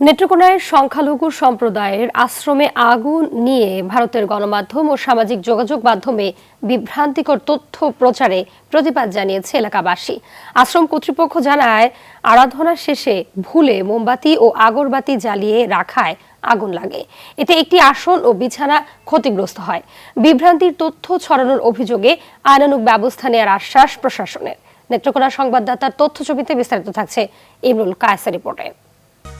নেত্রকোনায় সংখ্যালঘু সম্প্রদায়ের আশ্রমে আগুন নিয়ে ভারতের গণমাধ্যম ও সামাজিক যোগাযোগ মাধ্যমে বিভ্রান্তিকর তথ্য প্রচারে প্রতিবাদ জানিয়েছে এলাকাবাসী। আশ্রম কর্তৃপক্ষ জানায়, আরাধনা শেষে ভুলে মোমবাতি ও আগরবাতি জ্বালিয়ে রাখায় আগুন লাগে। এতে একটি আসন ও বিছানা ক্ষতিগ্রস্ত হয়। বিভ্রান্তির তথ্য ছড়ানোর অভিযোগে আইনানুগ ব্যবস্থা নেওয়ার আশ্বাস প্রশাসনের। নেত্রকোনা সংবাদদাতার তথ্য ছবিতে বিস্তারিত থাকছে ইমরুল কায়সা রিপোর্টে।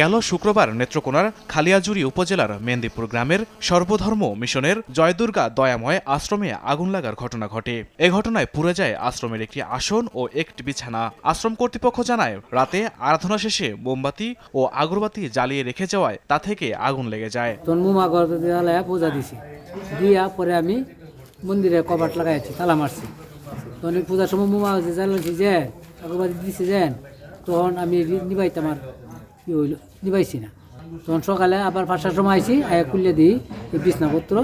গেল শুক্রবার নেত্রকোনার খালিয়াজুড়ি উপজেলার মেন্দিপুর গ্রামের সর্বধর্ম মিশনের জয়দুর্গা দয়াময় আশ্রমে আগুন লাগার ঘটনা ঘটে। এ ঘটনায় পুড়ে যায় আশ্রমের একটি আসন ও একটি বিছানা। আশ্রম কর্তৃপক্ষ জানায়, রাতে আরাধনা শেষে মোমবাতি ও আগরবাতি জ্বালিয়ে রেখে যাওয়ায় তা থেকে আগুন লেগে যায়। পূজা দিছি। দিয়া পরে আমি মন্দিরে কবাট লাগাইছি, তালা মারছি। তখন পূজার সময় মুমা জ্বালাইছি যে, আগরবাতি দিছি যে, তখন আমি কি হইল। নিবাইছি না তখন সকালে আবার পাঁচটার সময় আইছি আয়া খুললে দিই এই বিছনাপত্র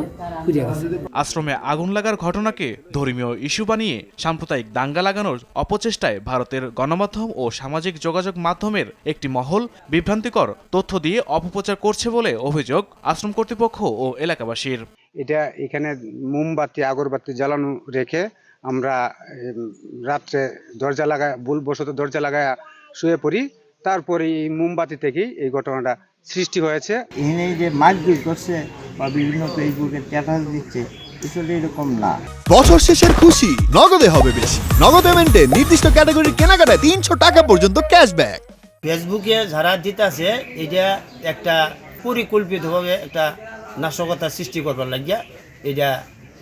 পুড়ে গেছে। আশ্রমে আগুন লাগার ঘটনাকে ধর্মীয় ইস্যু বানিয়ে সাম্প্রদায়িক দাঙ্গা লাগানোর অপচেষ্টায় ভারতের গণমাধ্যম ও সামাজিক যোগাযোগ মাধ্যমের একটি মহল বিভ্রান্তিকর তথ্য দিয়ে অপপ্রচার করছে বলে অভিযোগ আশ্রম কর্তৃপক্ষ ও এলাকাবাসীর। এটা এখানে মোমবাতি আগরবাতি জ্বালানো রেখে আমরা রাত্রে দরজা লাগায় ভুলবশত দরজা লাগায় শুয়ে পড়ি। তারপরে এই মোমবাতি থেকেই এই ঘটনাটা সৃষ্টি হয়েছে। এখানে এই যে মারপিট করছে বা বিভিন্ন ফেসবুকে স্ট্যাটাস দিচ্ছে এরকম না। বছর শেষের খুশি নগদে হবে বেশি। নগদ পেমেন্টে নির্দিষ্ট ক্যাটাগরির কেনাকাটায় তিনশো টাকা পর্যন্ত ক্যাশব্যাক ফেসবুকে যারা দিতেছে এটা একটা পরিকল্পিতভাবে একটা নাশকতা সৃষ্টি করবার লাগিয়া এটা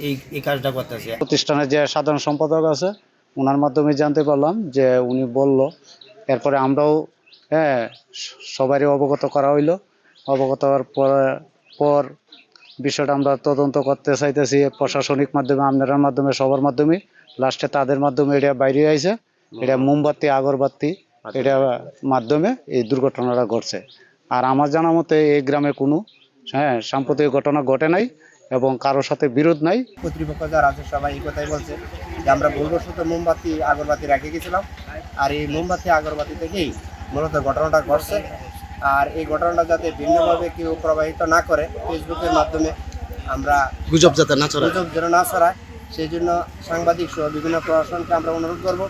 এই এই কাজটা করতেছে। প্রতিষ্ঠানের যে সাধারণ সম্পাদক আছে ওনার মাধ্যমে জানতে পারলাম যে উনি বলল এরপরে আমরাও হ্যাঁ সবারই অবগত করা হইল। অবগত হওয়ার পর পর বিষয়টা আমরা তদন্ত করতে চাইতেছি প্রশাসনিক মাধ্যমে আপনার মাধ্যমে সবার মাধ্যমে। লাস্টে তাদের মাধ্যমে এটা বাইরে আইছে। এটা মোমবাতি আগরবাতি এটা মাধ্যমে এই দুর্ঘটনাটা ঘটছে। আর আমার জানা মতে এই গ্রামে কোনো হ্যাঁ সাম্প্রতিক ঘটনা ঘটে নাই এবং কারোর সাথে বিরোধ নাই। কর্তৃপক্ষ যারা আছে সবাই এই কথাই বলছে যে আমরা ভুলবশত মোমবাতি আগরবাতি রেখে গেছিলাম। আর এই মোমবাতি আগরবাতি থেকেই মূলত ঘটনাটা ঘটছে। আর এই ঘটনাটা যাতে ভিন্নভাবে কেউ প্রবাহিত না করে ফেসবুকের মাধ্যমে আমরা গুজব যাতে না ছড়ায়। গুজব যেন না ছড়ায় সেই জন্য সাংবাদিক সহ বিভিন্ন প্রশাসনকে আমরা অনুরোধ করব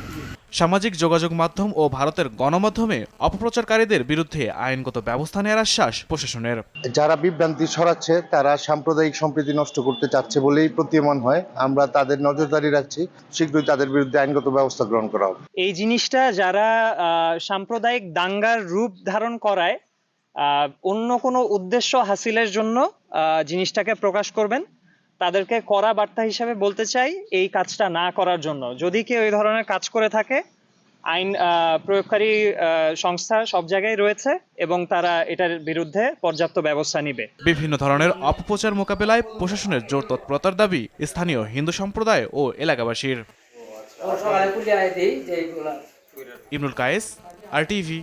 সামাজিক যোগাযোগ মাধ্যম ও ভারতের গণমাধ্যমে অপপ্রচারকারীদের বিরুদ্ধে আইনগত ব্যবস্থা নেওয়ার আশ্বাস প্রশাসনের। যারা বিভ্রান্তি ছড়াচ্ছে তারা সাম্প্রদায়িক সম্প্রীতি নষ্ট করতে চাচ্ছে বলেই প্রতীয়মান হয়। আমরা তাদের নজরদারি রাখছি। শীঘ্রই তাদের বিরুদ্ধে আইনগত ব্যবস্থা গ্রহণ করা হবে। এই জিনিসটা যারা আহ, সাম্প্রদায়িক দাঙ্গার রূপ ধারণ করায় আহ, অন্য কোনো উদ্দেশ্য হাসিলের জন্য আহ, জিনিসটাকে প্রকাশ করবেন। তাদেরকে করা বার্তা হিসাবে বলতে চাই এই কাজটা না করার জন্য। যদি কেউ এই ধরনের কাজ করে থাকে আইন প্রয়োগকারী সংস্থা সব জায়গায় রয়েছে এবং তারা এটার বিরুদ্ধে পর্যাপ্ত ব্যবস্থা নিবে। বিভিন্ন ধরনের অপপ্রচার মোকাবেলায় প্রশাসনের জোর তৎপরতার দাবি স্থানীয় হিন্দু সম্প্রদায় ও এলাকাবাসীর। ইমরুল কায়েস আর টিভি।